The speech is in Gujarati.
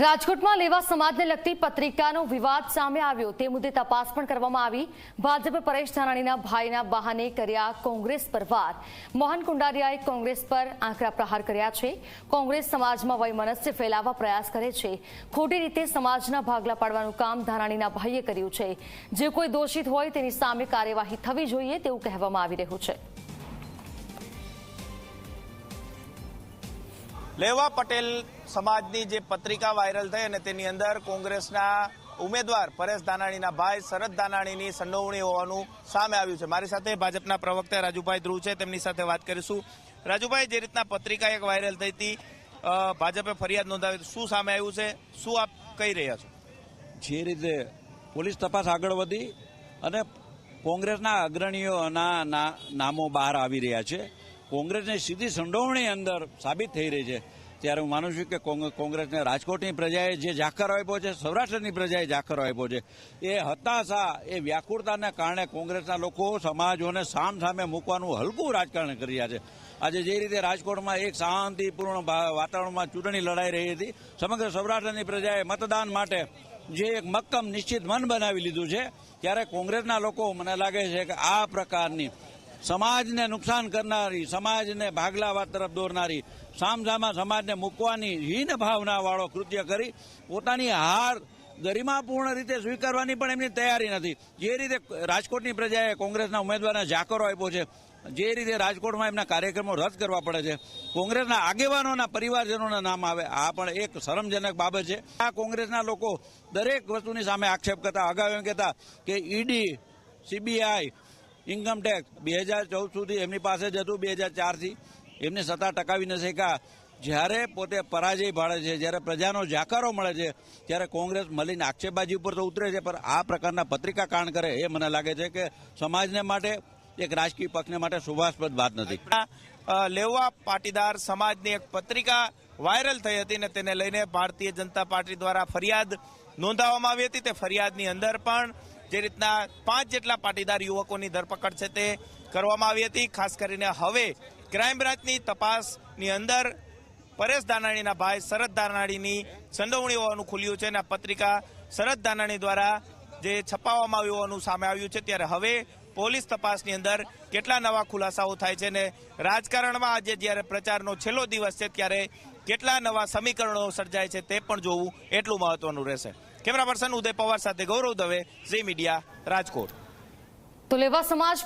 રાજકોટમાં લેવા સમાજને લગતી પત્રિકાનો વિવાદ સામે આવ્યો. તે મુદ્દે તપાસ પણ કરવામાં આવી. ભાજપે પરેશ ધાનાણીના ભાઈના બહાને કર્યા કોંગ્રેસ પર વાર મોહન કુંડારિયાએ કોંગ્રેસ પર આંકડા પ્રહાર કર્યા છે. કોંગ્રેસ સમાજમાં વૈમનસ્ય ફેલાવવા પ્રયાસ કરે છે. ખોટી રીતે સમાજના ભાગલા પાડવાનું કામ ધાનાણીના ભાઈએ કર્યું છે. જે કોઈ દોષિત હોય તેની સામે કાર્યવાહી થવી જોઈએ તેવું કહેવામાં આવી રહ્યું છે. લેવા પટેલ સમાજની જે પત્રિકા વાયરલ થઈ અને તેની અંદર કોંગ્રેસના ઉમેદવાર પરેશ દાનાણીના ભાઈ શરદ દાનાણીની સંડોવણી હોવાનું સામે આવ્યું છે. મારી સાથે ભાજપના પ્રવક્તા રાજુભાઈ ધ્રુવ છે. તેમની સાથે વાત કરીશું. રાજુભાઈ, જે રીતના પત્રિકા એક વાયરલ થઈ હતી ભાજપે ફરિયાદ નોંધાવી શું સામે આવ્યું છે? શું આપ કહી રહ્યા છો? જે રીતે પોલીસ તપાસ આગળ વધી અને કોંગ્રેસના અગ્રણીઓના નામો બહાર આવી રહ્યા છે. કોંગ્રેસની સીધી સંડોવણી અંદર સાબિત થઈ રહી છે. ત્યારે હું માનું છું કે કોંગ- કોંગ્રેસને રાજકોટની પ્રજાએ જે જાકરો આપ્યો છે, સૌરાષ્ટ્રની પ્રજાએ જાકરો આપ્યો છે, એ હતાશા, એ વ્યાકુળતાને કારણે કોંગ્રેસના લોકો સમાજોને સામ સામે મૂકવાનું હલકું રાજકારણ કરી રહ્યા છે. આજે જે રીતે રાજકોટમાં એક શાંતિપૂર્ણ વાતાવરણમાં ચૂંટણી લડાઈ રહી હતી, સમગ્ર સૌરાષ્ટ્રની પ્રજાએ મતદાન માટે જે એક મક્કમ, નિશ્ચિત મન બનાવી લીધું છે, ત્યારે કોંગ્રેસના લોકો, મને લાગે છે કે આ પ્રકારની સમાજને નુકસાન કરનારી, સમાજને ભાગલાવા તરફ દોરનારી, સામસામા સમાજને મૂકવાની હીન ભાવનાવાળો કૃત્ય કરી પોતાની હાર ગરિમાપૂર્ણ રીતે સ્વીકારવાની પણ એમની તૈયારી નથી. જે રીતે રાજકોટની પ્રજાએ કોંગ્રેસના ઉમેદવારને જાકરો આપ્યો છે, જે રીતે રાજકોટમાં એમના કાર્યક્રમો રદ કરવા પડે છે. કોંગ્રેસના આગેવાનોના પરિવારજનોના નામ આવે, આ પણ એક શરમજનક બાબત છે. આ કોંગ્રેસના લોકો દરેક વસ્તુની સામે આક્ષેપ કરતા, અગાઉ એમ કહેતા કે ઈડી, સીબીઆઈ ઇન્કમ ટેક્સ બે હજાર ચૌદ સુધી એમની પાસે જ હતું, બે હજાર ચારથી એમને સત્તા ટકાવી ન શક્યા જ્યારે પોતે પરાજય ભાળે છે, જ્યારે પ્રજાનો જાકારો મળે છે, ત્યારે કોંગ્રેસ મળીને આક્ષેપબાજી ઉપર તો ઉતરે છે, પણ આ પ્રકારના પત્રિકા કાંડ કરે એ મને લાગે છે કે સમાજને માટે, એક રાજકીય પક્ષને માટે શુભાસ્પદ વાત નથી. લેવા પાટીદાર સમાજની એક પત્રિકા વાયરલ થઈ હતી ને તેને લઈને ભારતીય જનતા પાર્ટી દ્વારા ફરિયાદ નોંધાવવામાં આવી હતી. તે ફરિયાદની અંદર પણ જે રીતના પાંચ જેટલા પાટીદાર યુવકોની ધરપકડ છે તે કરવામાં આવી હતી. ખાસ કરીને હવે ક્રાઇમ બ્રાન્ચની તપાસની અંદર પરેશ દાનાણીના ભાઈ શરદ દાનાણીની સંડોવણી હોવાનું ખુલ્યું છે અને આ પત્રિકા શરદ દાનાણી દ્વારા જે છપાવવામાં આવ્યું હોવાનું સામે આવ્યું છે. ત્યારે હવે પોલીસ તપાસની અંદર કેટલા નવા ખુલાસાઓ થાય છે ને રાજકારણમાં આજે જ્યારે પ્રચારનો છેલ્લો દિવસ છે ત્યારે કેટલા નવા સમીકરણો સર્જાય છે તે પણ જોવું એટલું મહત્વનું રહેશે. કેમેરા પર્સન ઉદય પવાર સાથે ગૌરવ દવે ઝી મીડિયા રાજકોટ. તો લેવા સમાજ